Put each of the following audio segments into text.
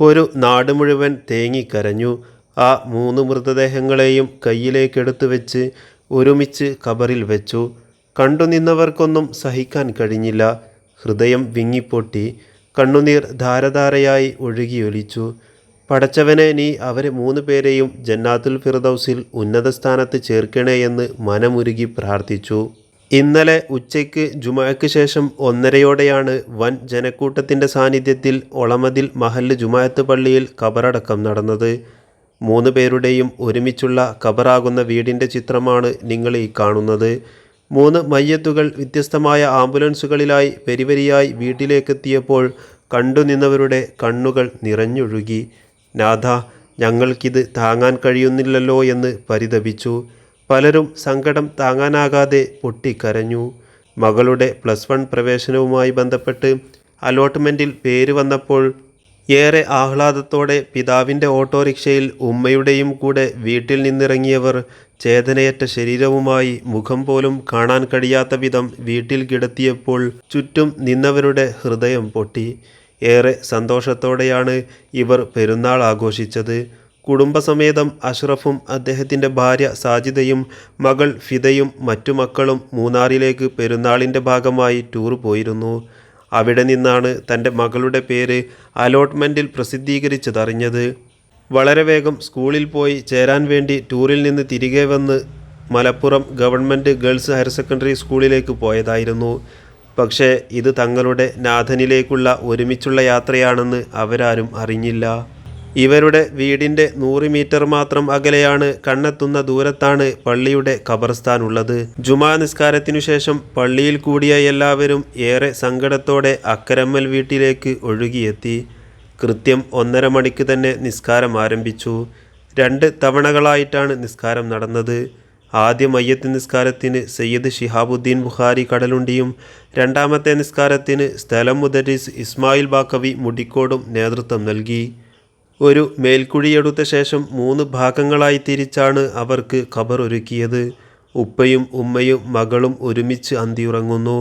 ഒരു നാട് മുഴുവൻ തേങ്ങിക്കരഞ്ഞു. ആ മൂന്ന് മൃതദേഹങ്ങളെയും കയ്യിലേക്കെടുത്തു വെച്ച് ഒരുമിച്ച് കബറിൽ വെച്ചു. കണ്ടുനിന്നവർക്കൊന്നും സഹിക്കാൻ കഴിഞ്ഞില്ല. ഹൃദയം വിങ്ങിപ്പൊട്ടി. കണ്ണുനീർ ധാരധാരയായി ഒഴുകിയൊലിച്ചു. പടച്ചവനെ നീ അവരെ മൂന്ന് പേരെയും ജന്നാത്തുൽ ഫിർദൗസിൽ ഉന്നതസ്ഥാനത്ത് ചേർക്കണേയെന്ന് മനമുരുകി പ്രാർത്ഥിച്ചു. ഇന്നലെ ഉച്ചയ്ക്ക് ജുമാക്ക് ശേഷം ഒന്നരയോടെയാണ് വൻ ജനക്കൂട്ടത്തിന്റെ സാന്നിധ്യത്തിൽ ഒളമതിൽ മഹല്ല് ജുമുഅത്ത് പള്ളിയിൽ കബറടക്കം നടന്നത്. മൂന്ന് പേരുടെയും ഒരുമിച്ചുള്ള ഖബറാകുന്ന വീടിന്റെ ചിത്രമാണ് നിങ്ങൾ ഈ കാണുന്നത്. മൂന്ന് മയ്യത്തുകൾ വ്യത്യസ്തമായ ആംബുലൻസുകളിലായി വരിവരിയായി വീട്ടിലേക്കെത്തിയപ്പോൾ കണ്ടുനിന്നവരുടെ കണ്ണുകൾ നിറഞ്ഞൊഴുകി. നാഥ ഞങ്ങൾക്കിത് താങ്ങാൻ കഴിയുന്നില്ലല്ലോ എന്ന് പരിതപിച്ചു. പലരും സങ്കടം താങ്ങാനാകാതെ പൊട്ടിക്കരഞ്ഞു. മകളുടെ പ്ലസ് വൺ പ്രവേശനവുമായി ബന്ധപ്പെട്ട് അലോട്ട്മെന്റിൽ പേര് വന്നപ്പോൾ ഏറെ ആഹ്ലാദത്തോടെ പിതാവിന്റെ ഓട്ടോറിക്ഷയിൽ ഉമ്മയുടെയും കൂടെ വീട്ടിൽ നിന്നിറങ്ങിയവർ ചേതനയറ്റ ശരീരവുമായി മുഖം പോലും കാണാൻ കഴിയാത്ത വിധം വീട്ടിൽ കിടത്തിയപ്പോൾ ചുറ്റും നിന്നവരുടെ ഹൃദയം പൊട്ടി. ഏറെ സന്തോഷത്തോടെയാണ് ഇവർ പെരുന്നാൾ ആഘോഷിച്ചത്. കുടുംബസമേതം അഷ്റഫും അദ്ദേഹത്തിന്റെ ഭാര്യ സാജിദയും മകൾ ഫിദയും മറ്റു മക്കളും മൂന്നാറിലേക്ക് പെരുന്നാളിന്റെ ഭാഗമായി ടൂർ പോയിരുന്നു. അവിടെ നിന്നാണ് തന്റെ മകളുടെ പേര് അലോട്ട്മെന്റിൽ പ്രസിദ്ധീകരിച്ചതറിഞ്ഞത്. വളരെ വേഗം സ്കൂളിൽ പോയി ചേരാൻ വേണ്ടി ടൂറിൽ നിന്ന് തിരികെ വന്ന് Malappuram government girls higher secondary സ്കൂളിലേക്ക് പോയതായിരുന്നു. പക്ഷേ ഇത് തങ്ങളുടെ നാഥനിലേക്കുള്ള ഒരുമിച്ചുള്ള യാത്രയാണെന്ന് അവരാരും അറിഞ്ഞില്ല. ഇവരുടെ വീടിന്റെ നൂറ് മീറ്റർ മാത്രം അകലെയാണ് കണ്ണെത്തുന്ന ദൂരത്താണ് പള്ളിയുടെ ഖബർസ്ഥാനുള്ളത് ജുമാ നിസ്കാരത്തിനു ശേഷം പള്ളിയിൽ കൂടിയ എല്ലാവരും ഏറെ സങ്കടത്തോടെ അക്കരമ്മൽ വീട്ടിലേക്ക് ഒഴുകിയെത്തി. കൃത്യം ഒന്നര മണിക്ക് തന്നെ നിസ്കാരം ആരംഭിച്ചു. രണ്ട് തവണകളായിട്ടാണ് നിസ്കാരം നടന്നത്. ആദ്യ മയ്യത്ത് നിസ്കാരത്തിന് സയ്യിദ് ഷിഹാബുദ്ദീൻ ബുഖാരി കടലുണ്ടിയും രണ്ടാമത്തെ നിസ്കാരത്തിന് സ്ഥലം മുദരിസ് ഇസ്മായിൽ ബാക്കവി മുടിക്കോടും നേതൃത്വം നൽകി. ഒരു മേൽക്കുഴിയെടുത്ത ശേഷം മൂന്ന് ഭാഗങ്ങളായി തിരിച്ചാണ് അവർക്ക് ഖബർ ഒരുക്കിയത്. ഉപ്പയും ഉമ്മയും മകളും ഒരുമിച്ച് അന്തിയുറങ്ങുന്നു.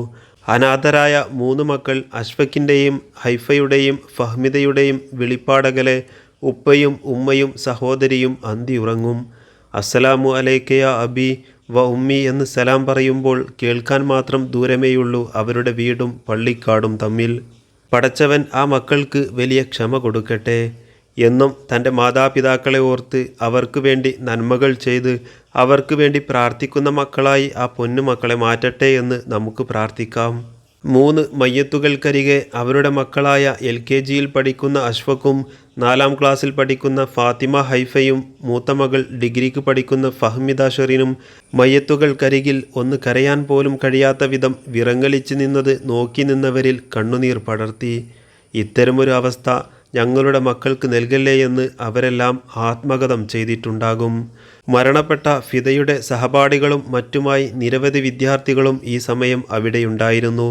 അനാഥരായ മൂന്ന് മക്കൾ അശ്വക്കിന്റെയും ഹൈഫയുടെയും ഫഹ്മിദയുടെയും വിളിപ്പാടകലെ ഉപ്പയും ഉമ്മയും സഹോദരിയും അന്തിയുറങ്ങും. അസ്സലാമു അലൈക്കയ അബി വ ഉമ്മി എന്ന് സലാം പറയുമ്പോൾ കേൾക്കാൻ മാത്രം ദൂരമേയുള്ളൂ അവരുടെ വീടും പള്ളിക്കാടും തമ്മിൽ. പടച്ചവൻ ആ മക്കൾക്ക് വലിയ ക്ഷമ കൊടുക്കട്ടെ. എന്നും തന്റെ മാതാപിതാക്കളെ ഓർത്ത് അവർക്ക് വേണ്ടി നന്മകൾ ചെയ്ത് അവർക്ക് വേണ്ടി പ്രാർത്ഥിക്കുന്ന മക്കളായി ആ പൊന്നുമക്കളെ മാറ്റട്ടെ എന്ന് നമുക്ക് പ്രാർത്ഥിക്കാം. മൂന്ന് മയ്യത്തുകൾക്കരികെ അവരുടെ മക്കളായ എൽ കെ ജിയിൽ പഠിക്കുന്ന അശ്വക്കും നാലാം ക്ലാസ്സിൽ പഠിക്കുന്ന ഫാത്തിമ ഹൈഫയും മൂത്ത മകൾ ഡിഗ്രിക്ക് പഠിക്കുന്ന ഫഹ്മിദ ഷെറിനും മയ്യത്തുകൾക്കരികിൽ ഒന്ന് കരയാൻ പോലും കഴിയാത്ത വിധം വിറങ്ങലിച്ച് നിന്നത് നോക്കി നിന്നവരിൽ കണ്ണുനീർ പടർത്തി. ഇത്തരമൊരു അവസ്ഥ ഞങ്ങളുടെ മക്കൾക്ക് നൽകല്ലേയെന്ന് അവരെല്ലാം ആത്മഗതം ചെയ്തിട്ടുണ്ടാകും. മരണപ്പെട്ട ഫിദയുടെ സഹപാഠികളും മറ്റുമായി നിരവധി വിദ്യാർത്ഥികളും ഈ സമയം അവിടെയുണ്ടായിരുന്നു.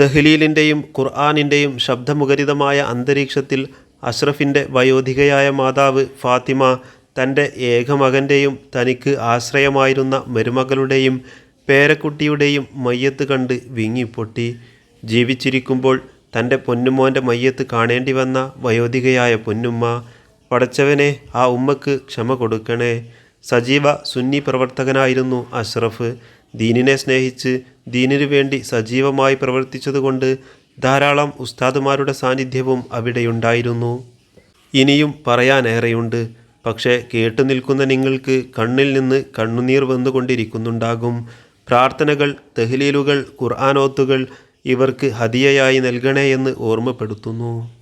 തെഹ്ലീലിന്റെയും ഖുർആാനിന്റെയും ശബ്ദമുഖരിതമായ അന്തരീക്ഷത്തിൽ അഷ്റഫിന്റെ വയോധികയായ മാതാവ് ഫാത്തിമ തന്റെ ഏകമകന്റെയും തനിക്ക് ആശ്രയമായിരുന്ന മരുമകളുടെയും പേരക്കുട്ടിയുടെയും മയ്യത്ത് കണ്ട് വിങ്ങിപ്പൊട്ടി. ജീവിച്ചിരിക്കുമ്പോൾ തന്റെ പൊന്നുമോന്റെ മയ്യത്ത് കാണേണ്ടി വന്ന വയോധികയായ പൊന്നുമ്മ. പടച്ചവനെ ആ ഉമ്മക്ക് ക്ഷമ കൊടുക്കണേ. സജീവ സുന്നി പ്രവർത്തകനായിരുന്നു അഷ്റഫ്. ദീനിനെ സ്നേഹിച്ച് ദീനിനു വേണ്ടി സജീവമായി പ്രവർത്തിച്ചതുകൊണ്ട് ധാരാളം ഉസ്താദുമാരുടെ സാന്നിധ്യവും അവിടെയുണ്ടായിരുന്നു. ഇനിയും പറയാനേറെയുണ്ട്. പക്ഷേ കേട്ടു നിൽക്കുന്ന നിങ്ങൾക്ക് കണ്ണിൽ നിന്ന് കണ്ണുനീർ വന്നുകൊണ്ടിരിക്കുന്നുണ്ടാകും. പ്രാർത്ഥനകൾ തെഹ്ലീലുകൾ ഖുർആനോത്തുകൾ ഇവർക്ക് ഹദിയയായി നൽകണേയെന്ന് ഓർമ്മപ്പെടുത്തുന്നു.